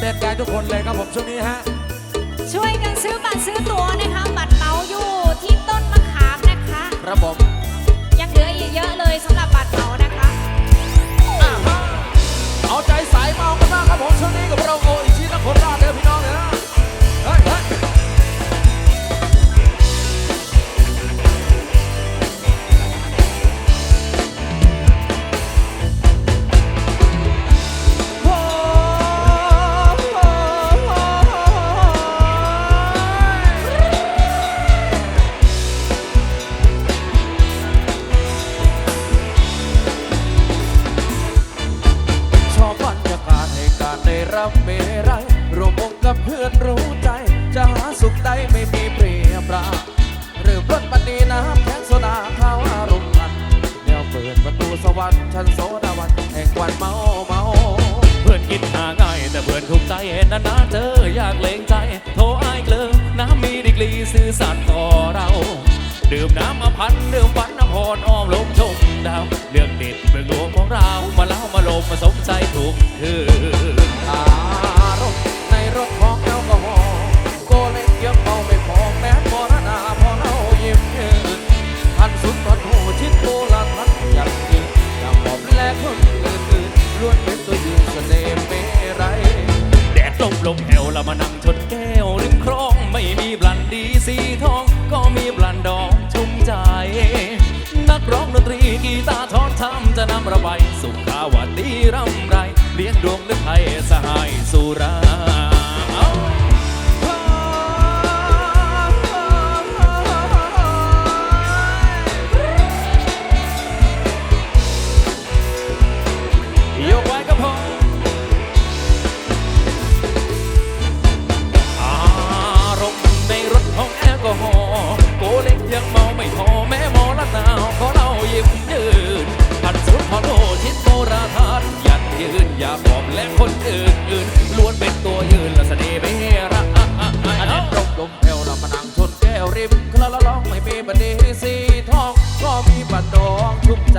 เต้นได้ทุกคนเลยครับผมช่วงนี้ฮะ ช่วยกันซื้อบัตรซื้อตั๋วนะคะ บัตรเหมาอยู่ที่ต้นมะขามนะคะ ครับผมยังเหลืออีกเยอะเลยสำหรับบัตรเหมานะคะ อ่าฮะเอาใจสายเมากันมากครับผมช่วงนี้กับเราโออิ รับเมรัยรวมวงกับเพื่อนรู้ใจ จะหาสุขใดไม่มีเปรียบราหรือรถบันดีน้ำแข็งโซดาข้าวอารมณ์พันเดี๋ยวเปิดประตูสวรรค์ชั้นโซดาวันแห่งวันเมาเมาเพื่อนคิดหาง่าย แต่เพื่อนถูกใจเห็นนานๆเจออยากเลงใจ โทรอายเกลิงน้ำมีดีกรีซื่อสัตย์ต่อเรา ดื่มน้ำมาพันดื่มฝันน้ำพรอ้อมลมชมดาวเรื่องเด็ดเรื่องรวงของเรามาเล่ามาลมมาสมใจถูกคือ ล้วนเป็นตัวยืนเสน่ห์เมรัยแดดลมลมแอวแล้วมานั่งชนแก้วริมคลอง ไม่มีบลันดีสีทอง ก็มีบลันดองชุ่มใจ นักร้องดนตรีกีตาร์ทอนทำจะนำระบายสุขาวดีร่ำไร เลี้ยงดวงลึกไทยสหายสุรา คนอื่นอื่นล้วนเป็นตัวยืนและเสน่ห์ไม่รักอันนี้ตรงลมแอวเรามานั่งชนแก้วริมคลาละร้องไม่มีบันดีสีทองก็มีบันดองชุ่มใจ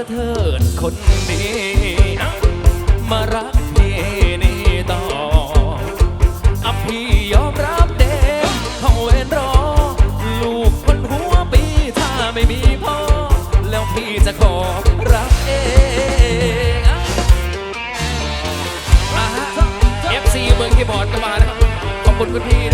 ะเถิดคนดีอ้มารักพี่นี่ต่ออะพี่ยอมรับเด็กเขาเวนรอ ลูกคนหัวปีถ้าไม่มีพ่อ แล้วพี่จะขอรักเองอะอะฮะ FC เมืองคีย์บอร์ดก็มานะครับ ขอบคุณคุณพี่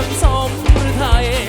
จนสมหรื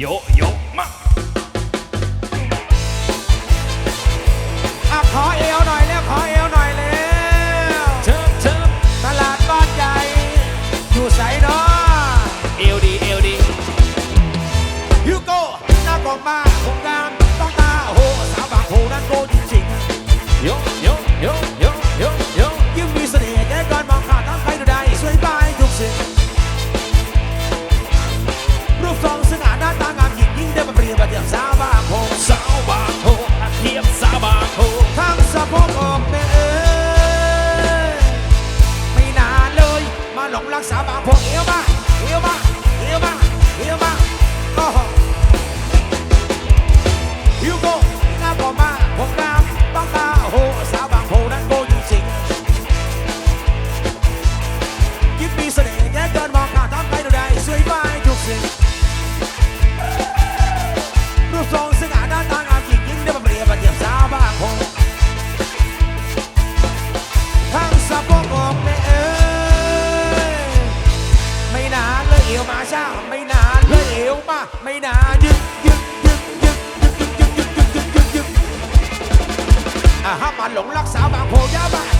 โยโยมาอะขอเอวหน่อยแล้วขอเอวหน่อยแล้วเชิมเชิมตลาดบ้านใหญ่อยู่ใสเนาะเอวดีเอวดีฮิวโก้หน้ากองมาผมงามต้องตาโหสาวบางโหนั้นโกย หลงรักสาวบางโพยาบ้า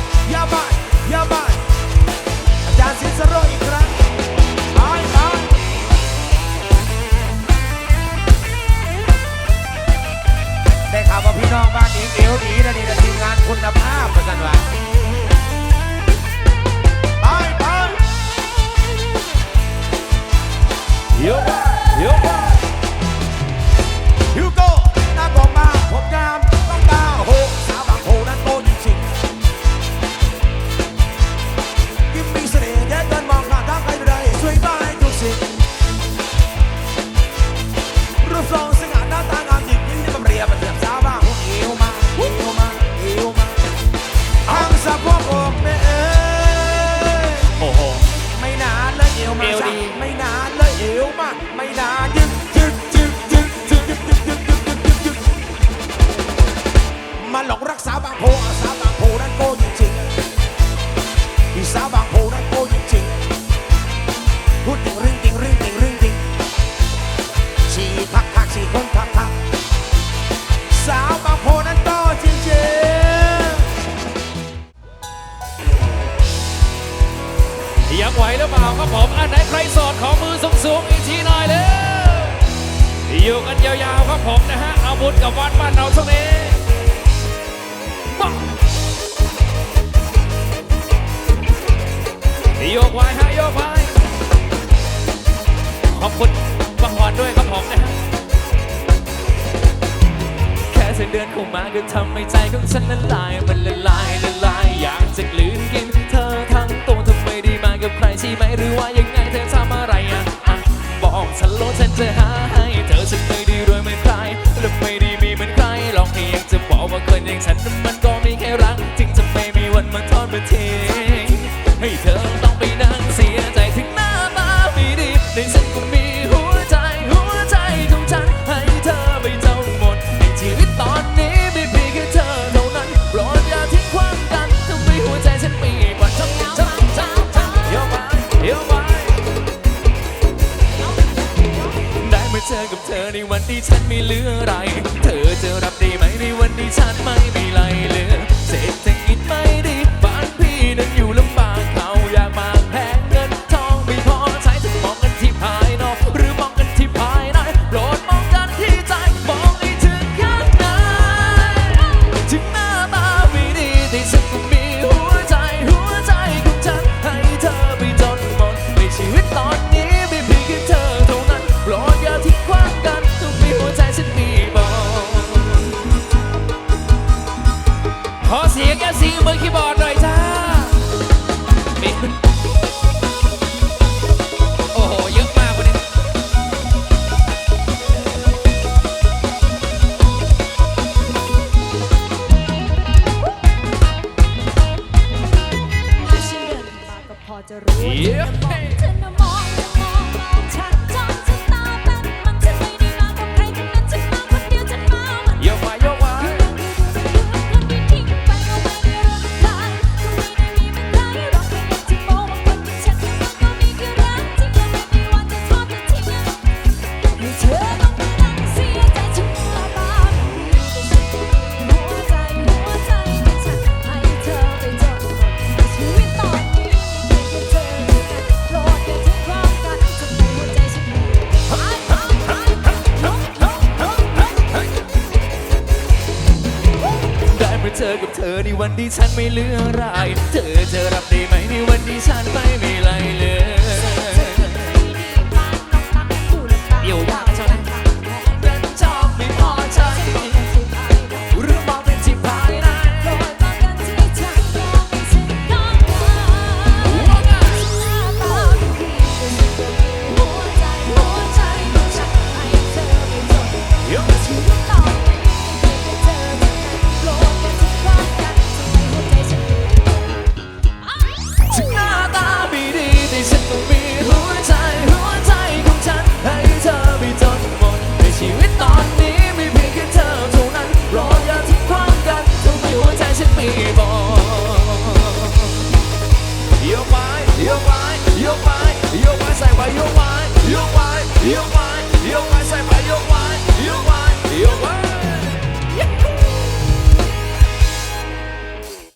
ือเปล่าครับผมอันไหนใครสอดของมือสูงสูงอีกทีหน่อยเลยอยู่กันยาวๆครับผมนะฮะอาวุธกับวัดบ้านเราช่วงนี้โยกไว้ฮะโยกไว้ขอบคุณบังหอนด้วยครับผมนะฮะแค่เส้นเดือนเข้ามาก็ทำให้ใจของฉันละลายมันละลายละลายอยากจะกลื ใช่ไหมหรือว่ายังไงเธอทำอะไรอะบอกฉันโลฉันจะหาให้เธอฉันไม่ดีรวยไม่ใครและไม่ดีมีเหมือนใครลองเพียงจะบอกว่าคนอย่างฉันมันก็มีแค่รักจึงจะไม่มีวันมาทอดมาที เจอกับเธอในวันที่ฉันไม่เหลืออะไร เธอจะรับได้ไหมในวันที่ฉันไม่มีไรเลย เธอกับเธอในวันที่ฉันไม่เหลืออะไร เธอจะรับได้ไหมในวันที่ฉันไปไม่ไหเลย